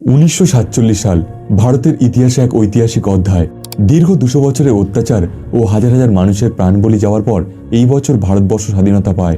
উনিশশো সাতচল্লিশ সাল ভারতের ইতিহাসে এক ঐতিহাসিক অধ্যায়। দীর্ঘ দুশো বছরের অত্যাচার ও হাজার হাজার মানুষের প্রাণ বলি যাওয়ার পর এই বছর ভারতবর্ষ স্বাধীনতা পায়।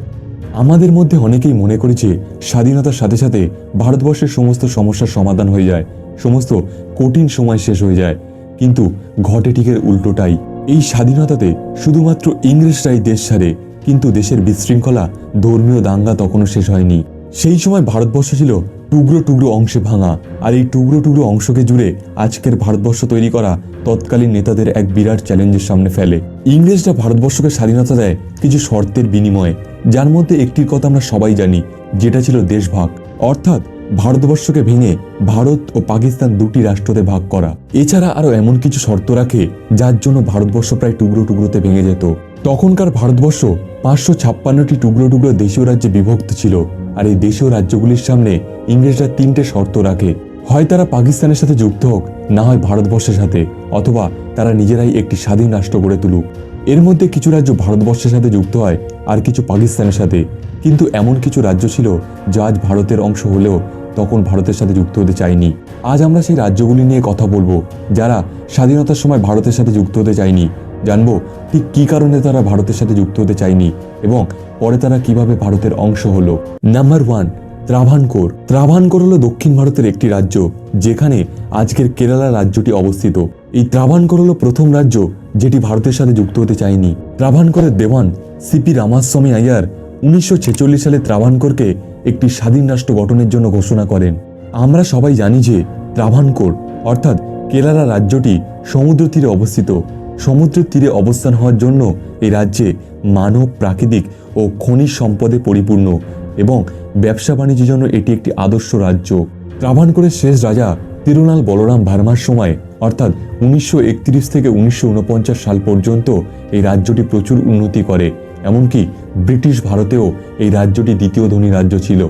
আমাদের মধ্যে অনেকেই মনে করেছে স্বাধীনতার সাথে সাথে ভারতবর্ষের সমস্ত সমস্যার সমাধান হয়ে যায়, সমস্ত কঠিন সময় শেষ হয়ে যায়। কিন্তু ঘটে ঠিকের উল্টোটাই। এই স্বাধীনতাতে শুধুমাত্র ইংরেজরাই দেশ ছাড়ে, কিন্তু দেশের বিশৃঙ্খলা, ধর্মীয় দাঙ্গা তখনও শেষ হয়নি। সেই সময় ভারতবর্ষ ছিল টুকরো টুকরো অংশে ভাঙা আর এই টুকরো টুকরো অংশকে জুড়ে আজকের ভারতবর্ষ তৈরি করা তৎকালীন নেতাদের এক বিরাট চ্যালেঞ্জের সামনে ফেলে। ইংরেজরা ভারতবর্ষকে স্বাধীনতা দেয় কিছু শর্তের বিনিময়ে, যার মধ্যে একটির কথা আমরা সবাই জানি, যেটা ছিল দেশভাগ। অর্থাৎ ভারতবর্ষকে ভেঙে ভারত ও পাকিস্তান দুটি রাষ্ট্রতে ভাগ করা। এছাড়া আরও এমন কিছু শর্ত রাখে, যার জন্য ভারতবর্ষ প্রায় টুকরো টুকরোতে ভেঙে যেত। তখনকার ভারতবর্ষ পাঁচশো ছাপ্পান্নটি টুকরো টুকরো দেশীয় রাজ্যে বিভক্ত ছিল। আর এই দেশীয় রাজ্যগুলির সামনে ইংরেজরা তিনটে শর্ত রাখে। হয় তারা পাকিস্তানের সাথে যুক্ত হোক, না হয় ভারতবর্ষের সাথে, অথবা তারা নিজেরাই একটি স্বাধীন রাষ্ট্র গড়ে তুলুক। এর মধ্যে কিছু রাজ্য ভারতবর্ষের সাথে যুক্ত হয় আর কিছু পাকিস্তানের সাথে। কিন্তু এমন কিছু রাজ্য ছিল যা আজ ভারতের অংশ হলেও তখন ভারতের সাথে যুক্ত হতে চায়নি। আজ আমরা সেই রাজ্যগুলি নিয়ে কথা বলব যারা স্বাধীনতার সময় ভারতের সাথে যুক্ত হতে চায়নি। জানব ঠিক কী কারণে তারা ভারতের সাথে যুক্ত হতে চায়নি এবং পরে তারা কীভাবে ভারতের অংশ হলো। নাম্বার ওয়ান ত্রাভানকোর ত্রাভানকোর হলো দক্ষিণ ভারতের একটি রাজ্য, যেখানে আজকের কেরালা রাজ্যটি অবস্থিত। এই ত্রাভানকোর হলো প্রথম রাজ্য যেটি ভারতের সাথে যুক্ত হতে চায়নি। ত্রাভানকোরের দেওয়ান সিপি রামাস্বামী আয়ার উনিশশো ছেচল্লিশ সালে ত্রাভানকোরকে একটি স্বাধীন রাষ্ট্র গঠনের জন্য ঘোষণা করেন। আমরা সবাই জানি যে ত্রাভানকোর অর্থাৎ কেরালা রাজ্যটি সমুদ্র তীরে অবস্থিত। সমুদ্রের তীরে অবস্থান হওয়ার জন্য এই রাজ্যে মানব, প্রাকৃতিক ও খনিজ সম্পদে পরিপূর্ণ এবং ব্যবসা বাণিজ্যের জন্য এটি একটি আদর্শ রাজ্য। ত্রাভানকোরের শেষ রাজা তিরুনাল বলরাম ভার্মার সময়, অর্থাৎ উনিশশো একত্রিশ থেকে উনিশশো উনপঞ্চাশ সাল পর্যন্ত এই রাজ্যটি প্রচুর উন্নতি করে, এমনকি ব্রিটিশ ভারতেও এই রাজ্যটি দ্বিতীয় ধনী রাজ্য ছিল।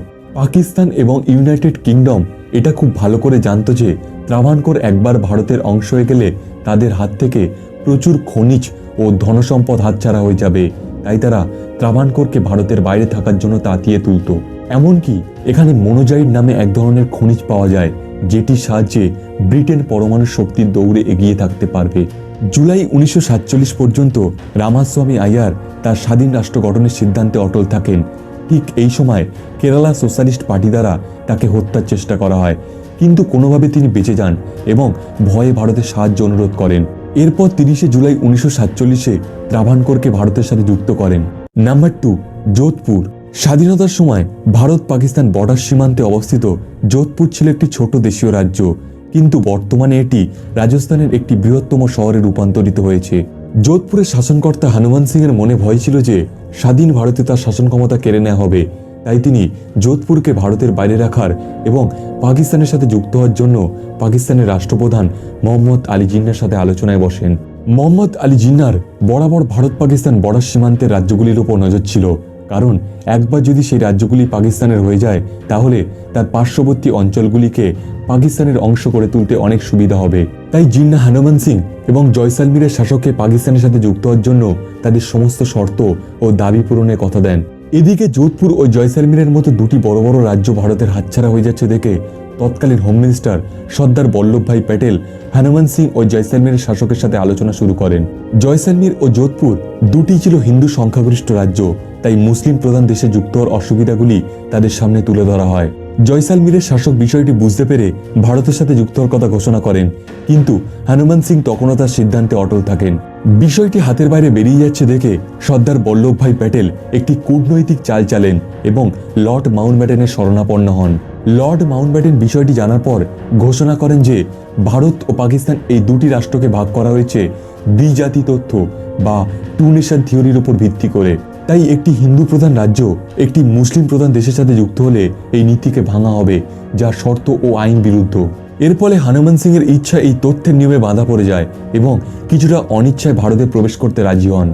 পাকিস্তান এবং ইউনাইটেড কিংডম এটা খুব ভালো করে জানতো যে ত্রাভানকোর একবার ভারতের অংশ হয়ে গেলে তাদের হাত থেকে প্রচুর খনিজ ও ধনসম্পদ হাতছাড়া হয়ে যাবে। তাই তারা ত্রাভানকোরকে ভারতের বাইরে থাকার জন্য তাতিয়ে তুলত। এমনকি এখানে মোনোজাইড নামে এক ধরনের খনিজ পাওয়া যায়, যেটির সাহায্যে ব্রিটেন পরমাণু শক্তির দৌড়ে এগিয়ে থাকতে পারবে। জুলাই উনিশশো সাতচল্লিশ পর্যন্ত রামাস্বামী আয়ার তার স্বাধীন রাষ্ট্র গঠনের সিদ্ধান্তে অটল থাকেন। ঠিক এই সময় কেরালা সোশ্যালিস্ট পার্টি দ্বারা তাকে হত্যার চেষ্টা করা হয়। কিন্তু কোনোভাবে তিনি বেঁচে যান এবং ভয়ে ভারতের সাহায্য অনুরোধ করেন। এরপর তিরিশে জুলাই উনিশশো সাতচল্লিশে ত্রাভানকোরকে ভারতের সাথে যুক্ত করেন। Number two Jodhpur. স্বাধীনতার সময় ভারত পাকিস্তান বর্ডার সীমান্তে অবস্থিত যোধপুর ছিল একটি ছোট দেশীয় রাজ্য, কিন্তু বর্তমানে এটি রাজস্থানের একটি বৃহত্তম শহরে রূপান্তরিত হয়েছে। যোধপুরের শাসনকর্তা হনুমান সিং এর মনে ভয় ছিল যে স্বাধীন ভারতে তার শাসন ক্ষমতা কেড়ে নেওয়া হবে। তাই তিনি যোধপুরকে ভারতের বাইরে রাখার এবং পাকিস্তানের সাথে যুক্ত হওয়ার জন্য পাকিস্তানের রাষ্ট্রপ্রধান মোহাম্মদ আলী জিন্নার সাথে আলোচনায় বসেন। মোহাম্মদ আলী জিন্নার বরাবর ভারত পাকিস্তান বর্ডার সীমান্তের রাজ্যগুলির উপর নজর ছিল। কারণ একবার যদি সেই রাজ্যগুলি পাকিস্তানের হয়ে যায়, তাহলে তার পার্শ্ববর্তী অঞ্চলগুলিকে পাকিস্তানের অংশ করে তুলতে অনেক সুবিধা হবে। তাই জিন্না হনুমান সিং এবং জয়সালমীরের শাসককে পাকিস্তানের সাথে যুক্ত হওয়ার জন্য তাদের সমস্ত শর্ত ও দাবি পূরণের কথা দেন। এদিকে যোধপুর ও জয়সালমীরের মতো দুটি বড় বড় রাজ্য ভারতের হাতছাড়া হয়ে যাচ্ছে দেখে তৎকালীন হোম মিনিস্টার সর্দার বল্লভভাই প্যাটেল, হনুমান সিং ও জয়সালমীরের শাসকের সাথে আলোচনা শুরু করেন। জয়সালমীর ও যোধপুর দুটি ছিল হিন্দু সংখ্যাগরিষ্ঠ রাজ্য, তাই মুসলিম প্রধান দেশে যুক্ত হওয়ার অসুবিধাগুলি তাদের সামনে তুলে ধরা হয়। জয়সালমীরের শাসক বিষয়টি বুঝতে পেরে ভারতের সাথে যুক্ত হওয়ার কথা ঘোষণা করেন, কিন্তু হনুমান সিং তখনও তার সিদ্ধান্তে অটল থাকেন। বিষয়টি হাতের বাইরে বেরিয়ে যাচ্ছে দেখে সর্দার বল্লভভাই প্যাটেল একটি কূটনৈতিক চাল চালেন এবং লর্ড মাউন্টব্যাটেনের শরণাপন্ন হন। লর্ড মাউন্টব্যাটেন বিষয়টি জানার পর ঘোষণা করেন যে ভারত ও পাকিস্তান এই দুটি রাষ্ট্রকে ভাগ করা হয়েছে দ্বিজাতি তথ্য বা টু নেশন থিওরির উপর ভিত্তি করে। তাই একটি হিন্দু প্রধান রাজ্য, একটি মুসলিম প্রধান দেশের সাথে যুক্ত হলে এই নীতিকে ভাঙা হবে, যা শর্ত ও আইন বিরুদ্ধ। এর ফলে হনুমান সিং এর ইচ্ছা এই তথ্যের নিয়মে বাধা পড়ে যায় এবং কিছুটা অনিচ্ছায় ভারতে প্রবেশ করতে রাজি হন।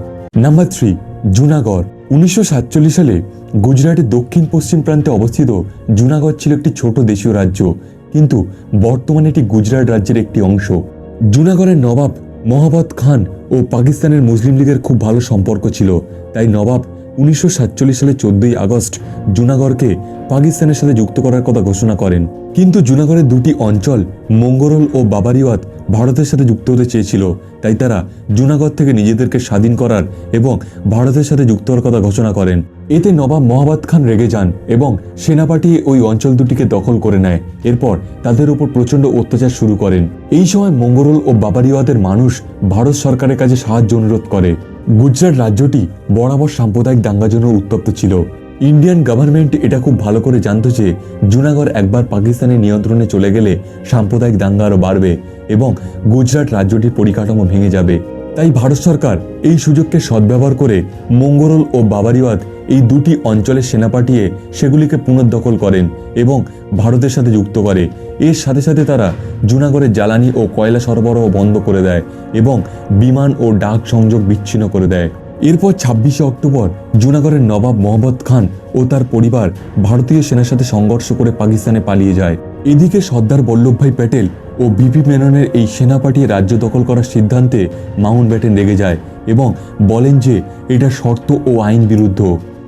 Number three, Junagadh. উনিশশো সাতচল্লিশ সালে গুজরাটের দক্ষিণ পশ্চিম প্রান্তে অবস্থিত জুনাগড় ছিল একটি ছোট দেশীয় রাজ্য, কিন্তু বর্তমানে এটি গুজরাট রাজ্যের একটি অংশ। জুনাগড়ের নবাব মহাবত খান ও পাকিস্তানের মুসলিম লীগের খুব ভালো সম্পর্ক ছিল, তাই নবাব উনিশশো সালের চোদ্দই আগস্ট জুনাগড়কে পাকিস্তানের সাথে যুক্ত করার কথা ঘোষণা করেন। কিন্তু জুনাগড়ের দুটি অঞ্চল, মঙ্গরল ও বাবারিওয়াত, ভারতের সাথে যুক্ত হতে চেয়েছিল। তাই তারা জুনাগড় থেকে নিজেদেরকে স্বাধীন করার এবং ভারতের সাথে যুক্ত হওয়ার কথা ঘোষণা করেন। এতে নবাব মোহাম্মদ খান রেগে যান এবং সেনা পাঠিয়ে ওই অঞ্চল দুটিকে দখল করে নেয়। এরপর তাদের উপর প্রচণ্ড অত্যাচার শুরু করেন। এই সময় মঙ্গরল ও বাবারিওয়াতের মানুষ ভারত সরকারের কাছে সাহায্য অনুরোধ করে। গুজরাট রাজ্যটি বরাবর সাম্প্রদায়িক দাঙ্গার জন্য উত্তপ্ত ছিল। ইন্ডিয়ান গভর্নমেন্ট এটা খুব ভালো করে জানতো যে, জুনাগড় একবার পাকিস্তানের নিয়ন্ত্রণে চলে গেলে সাম্প্রদায়িক দাঙ্গা আরও বাড়বে এবং গুজরাট রাজ্যটির পরিকাঠামো ভেঙে যাবে। তাই ভারত সরকার এই সুযোগকে সদ্ব্যবহার করে মঙ্গরল ও বাবারিওয়াত এই দুটি অঞ্চলে সেনা পাঠিয়ে সেগুলিকে পুনর্দখল করেন এবং ভারতের সাথে যুক্ত করে। এর সাথে সাথে তারা জুনাগড়ের জ্বালানি ও কয়লা সরবরাহ বন্ধ করে দেয় এবং বিমান ও ডাক সংযোগ বিচ্ছিন্ন করে দেয়। এরপর ছাব্বিশে অক্টোবর জুনাগড়ের নবাব মোহাম্মদ খান ও তার পরিবার ভারতীয় সেনার সাথে সংঘর্ষ করে পাকিস্তানে পালিয়ে যায়। এদিকে সর্দার বল্লভভাই প্যাটেল ও বিপি মেননের এই সেনা পাঠিয়ে রাজ্য দখল করার সিদ্ধান্তে মাউন্ট ব্যাটেন রেগে যায় এবং বলেন যে এটা শর্ত ও আইন বিরুদ্ধ।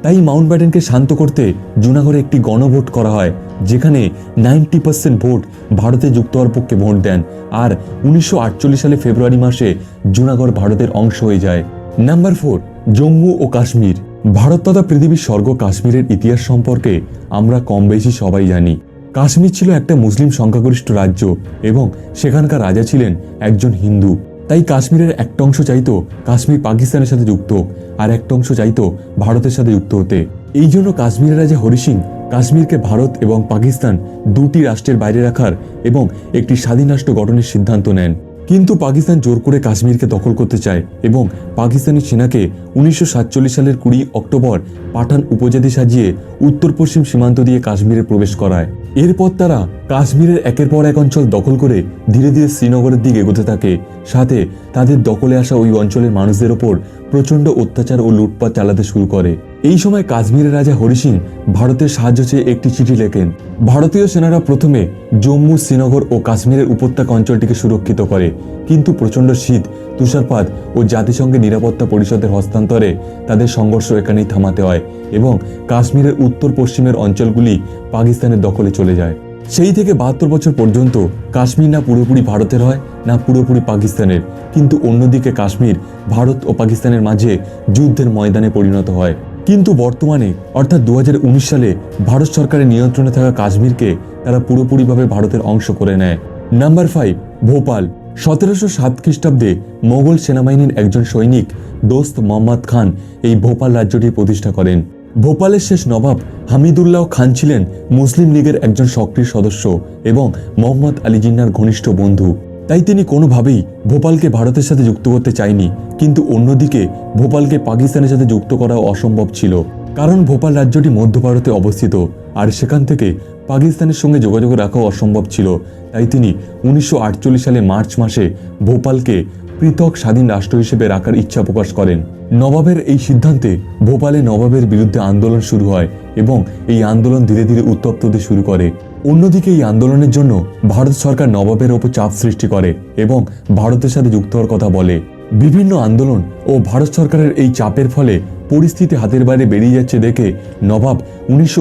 তাই মাউন্ট ব্যাটেনকে শান্ত করতে জুনাগড়ে একটি গণভোট করা হয়, যেখানে নাইনটি পার্সেন্ট ভোট ভারতে যুক্ত হওয়ার পক্ষে ভোট দেন আর উনিশশো আটচল্লিশ সালে ফেব্রুয়ারি মাসে জুনাগড় ভারতের অংশ হয়ে যায়। নাম্বার ফোর, জম্মু ও কাশ্মীর। ভারত তথা পৃথিবীর স্বর্গ কাশ্মীরের ইতিহাস সম্পর্কে আমরা কম বেশি সবাই জানি। কাশ্মীর ছিল একটা মুসলিম সংখ্যাগরিষ্ঠ রাজ্য এবং সেখানকার রাজা ছিলেন একজন হিন্দু। তাই কাশ্মীরের একটা অংশ চাইতো কাশ্মীর পাকিস্তানের সাথে যুক্ত হোক, আর একটা অংশ চাইতো ভারতের সাথে যুক্ত হতে। এই জন্য কাশ্মীরের রাজা হরি সিং কাশ্মীরকে ভারত এবং পাকিস্তান দুটি রাষ্ট্রের বাইরে রাখার এবং একটি স্বাধীন রাষ্ট্র গঠনের সিদ্ধান্ত নেন। কিন্তু পাকিস্তান জোর করে কাশ্মীরকে দখল করতে চায় এবং পাকিস্তানি সেনাকে উনিশশো সাতচল্লিশ সালের কুড়ি অক্টোবর পাঠান উপজাতি সাজিয়ে উত্তর পশ্চিম সীমান্ত দিয়ে কাশ্মীরে প্রবেশ করায়। এরপর তারা কাশ্মীরের একের পর এক অঞ্চল দখল করে ধীরে ধীরে শ্রীনগরের দিকে এগোতে থাকে। সাথে তাদের দখলে আসা ওই অঞ্চলের মানুষদের ওপর প্রচণ্ড অত্যাচার ও লুটপাট চালাতে শুরু করে। এই সময় কাশ্মীরের রাজা হরি সিং ভারতের সাহায্য চেয়ে একটি চিঠি লেখেন। ভারতীয় সেনারা প্রথমে জম্মু, শ্রীনগর ও কাশ্মীরের উপত্যকা অঞ্চলটিকে সুরক্ষিত করে, কিন্তু প্রচণ্ড শীত, তুষারপাত ও জাতিসংঘের নিরাপত্তা পরিষদের হস্তান্তরে তাদের সংঘর্ষ এখানেই থামাতে হয় এবং কাশ্মীরের উত্তর পশ্চিমের অঞ্চলগুলি পাকিস্তানের দখলে চলে যায়। সেই থেকে বাহাত্তর বছর পর্যন্ত কাশ্মীর না পুরোপুরি ভারতের হয়, না পুরোপুরি পাকিস্তানের, কিন্তু অন্যদিকে কাশ্মীর, ভারত ও পাকিস্তানের মাঝে যুদ্ধের ময়দানে পরিণত হয়। কিন্তু বর্তমানে, অর্থাৎ দু হাজার উনিশ সালে ভারত সরকারের নিয়ন্ত্রণে থাকা কাশ্মীরকে তারা পুরোপুরিভাবে ভারতের অংশ করে নেয়। Number five, Bhopal. সতেরোশো সাত খ্রিস্টাব্দে মোগল সেনাবাহিনীর একজন সৈনিক দোস্ত মোহাম্মদ খান এই ভোপাল রাজ্যটি প্রতিষ্ঠা করেন। ভোপালের শেষ নবাব হামিদুল্লাহ খান ছিলেন মুসলিম লীগের একজন সক্রিয় সদস্য এবং মোহাম্মদ আলী জিন্নার ঘনিষ্ঠ বন্ধু। তাই তিনি কোনোভাবেই ভোপালকে ভারতের সাথে যুক্ত করতে চায়নি। কিন্তু অন্যদিকে, ভোপালকে পাকিস্তানের সাথে যুক্ত করা অসম্ভব ছিল। কারণ ভোপাল রাজ্যটি মধ্য ভারতে অবস্থিত, আর সেখান থেকে পাকিস্তানের সঙ্গে যোগাযোগ রাখাও অসম্ভব ছিল। তাই তিনি উনিশশো আটচল্লিশ সালে মার্চ মাসে ভোপালকে পৃথক স্বাধীন রাষ্ট্র হিসেবে রাখার ইচ্ছা প্রকাশ করেন। নবাবের এই সিদ্ধান্তে ভোপালে নবাবের বিরুদ্ধে আন্দোলন শুরু হয় এবং এই আন্দোলন ধীরে ধীরে উত্তপ্ত হতে শুরু করে। অন্যদিকে এই আন্দোলনের জন্য ভারত সরকার নবাবের ওপর চাপ সৃষ্টি করে এবং ভারতের সাথে যুক্ত হওয়ার কথা বলে। বিভিন্ন আন্দোলন ও ভারত সরকারের এই চাপের ফলে পরিস্থিতি হাতের বাইরে বেরিয়ে যাচ্ছে দেখে নবাব উনিশশো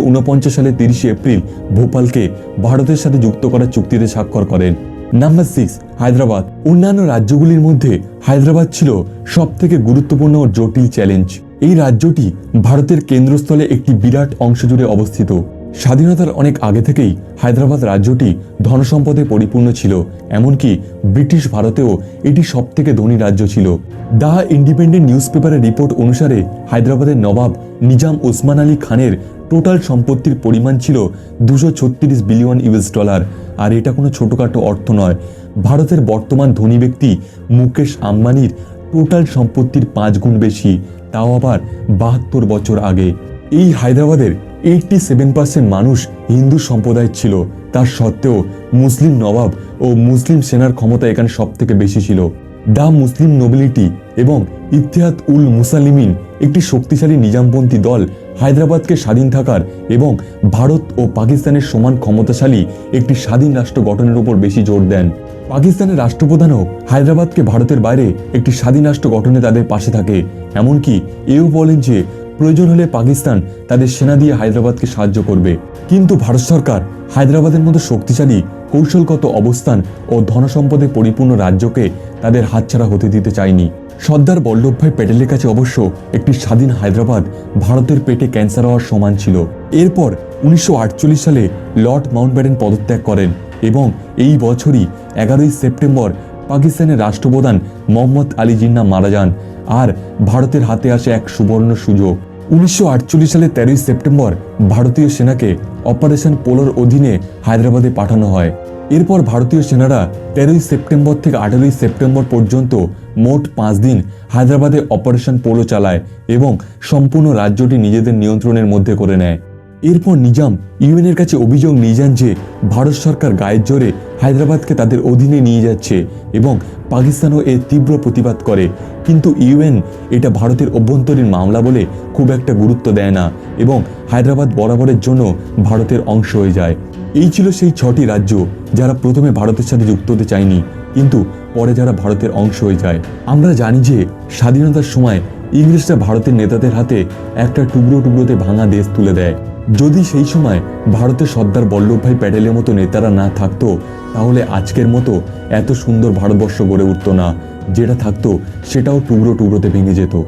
সালের তিরিশে এপ্রিল ভোপালকে ভারতের সাথে যুক্ত করার চুক্তিতে স্বাক্ষর করেন। Number six Hyderabad. অন্যান্য রাজ্যগুলির মধ্যে হায়দ্রাবাদ ছিল সব থেকে গুরুত্বপূর্ণ ও জটিল চ্যালেঞ্জ এই রাজ্যটি ভারতের কেন্দ্রস্থলে একটি বিরাট অংশ জুড়ে অবস্থিত। স্বাধীনতার অনেক আগে থেকেই হায়দ্রাবাদ রাজ্যটি ধনসম্পদে পরিপূর্ণ ছিল, এমনকি ব্রিটিশ ভারতেও এটি সব থেকে ধনী রাজ্য ছিল। দ্য ইন্ডিপেন্ডেন্ট নিউজ পেপারের রিপোর্ট অনুসারে হায়দ্রাবাদের নবাব নিজাম ওসমান আলী খানের টোটাল সম্পত্তির পরিমাণ ছিল দুশো বিলিয়ন ইউএস ডলার। আর এটা কোনো ছোটোখাটো অর্থ নয়। ভারতের বর্তমান ধনী ব্যক্তি মুকেশ আম্বানির টোটাল সম্পত্তির পাঁচ গুণ বেশি, তাও আবার বাহাত্তর বছর আগে। এই হায়দ্রাবাদের এইটটি সেভেন পার্সেন্ট মানুষ হিন্দু সম্প্রদায়ের ছিল। তার সত্ত্বেও মুসলিম নবাব ও মুসলিম সেনার ক্ষমতা এখানে সব থেকে বেশি ছিল। দ্য মুসলিম নোবিলিটি এবং ইতিহাদ উল মুসালিমিন একটি শক্তিশালী নিজামপন্থী দল হায়দ্রাবাদকে স্বাধীন থাকার এবং ভারত ও পাকিস্তানের সমান ক্ষমতাশালী একটি স্বাধীন রাষ্ট্র গঠনের উপর বেশি জোর দেন। পাকিস্তানের রাষ্ট্রপ্রধানও হায়দ্রাবাদকে ভারতের বাইরে একটি স্বাধীন রাষ্ট্র গঠনে তাদের পাশে থাকে। এমনকি এও বলেন যে প্রয়োজন হলে পাকিস্তান তাদের সেনা দিয়ে হায়দ্রাবাদকে সাহায্য করবে। কিন্তু ভারত সরকার হায়দ্রাবাদের মতো শক্তিশালী, কৌশলগত অবস্থান ও ধনসম্পদে পরিপূর্ণ রাজ্যকে তাদের হাতছাড়া হতে দিতে চায়নি। সর্দার বল্লভভাই প্যাটেলের কাছে অবশ্য একটি স্বাধীন হায়দ্রাবাদ ভারতের পেটে ক্যান্সার হওয়ার সমান ছিল। এরপর উনিশশো আটচল্লিশ সালে লর্ড মাউন্টব্যাটেন পদত্যাগ করেন এবং এই বছরই এগারোই সেপ্টেম্বর পাকিস্তানের রাষ্ট্রপ্রধান মোহাম্মদ আলী জিন্না মারা যান। আর ভারতের হাতে আসে এক সুবর্ণ সুযোগ। উনিশশো আটচল্লিশ সালে তেরোই সেপ্টেম্বর ভারতীয় সেনাকে অপারেশন পোলোর অধীনে হায়দ্রাবাদে পাঠানো হয়। এরপর ভারতীয় সেনারা তেরোই সেপ্টেম্বর থেকে আঠেরোই সেপ্টেম্বর পর্যন্ত মোট পাঁচ দিন হায়দ্রাবাদে অপারেশন পোলো চালায় এবং সম্পূর্ণ রাজ্যটি নিজেদের নিয়ন্ত্রণের মধ্যে করে নেয়। এরপর নিজাম ইউএনের কাছে অভিযোগ নিয়ে যান যে ভারত সরকার গায়ের জোরে হায়দ্রাবাদকে তাদের অধীনে নিয়ে যাচ্ছে এবং পাকিস্তানও এর তীব্র প্রতিবাদ করে। কিন্তু ইউএন এটা ভারতের অভ্যন্তরীণ মামলা বলে খুব একটা গুরুত্ব দেয় না এবং হায়দ্রাবাদ বরাবরের জন্য ভারতের অংশ হয়ে যায়। এই ছিল সেই ছটি রাজ্য যারা প্রথমে ভারতের সাথে যুক্ত হতে চায়নি, কিন্তু পরে যারা ভারতের অংশ হয়ে যায়। আমরা জানি যে স্বাধীনতার সময় ইংরেজরা ভারতের নেতাদের হাতে একটা টুকরো টুকরোতে ভাঙা দেশ তুলে দেয়। যদি সেই সময় ভারতের সর্দার বল্লভভাই প্যাটেলের মতো নেতারা না থাকতো, তাহলে আজকের মতো এত সুন্দর ভারতবর্ষ গড়ে উঠত না। যেটা থাকতো, সেটাও টুকরো টুকরোতে ভেঙে যেত।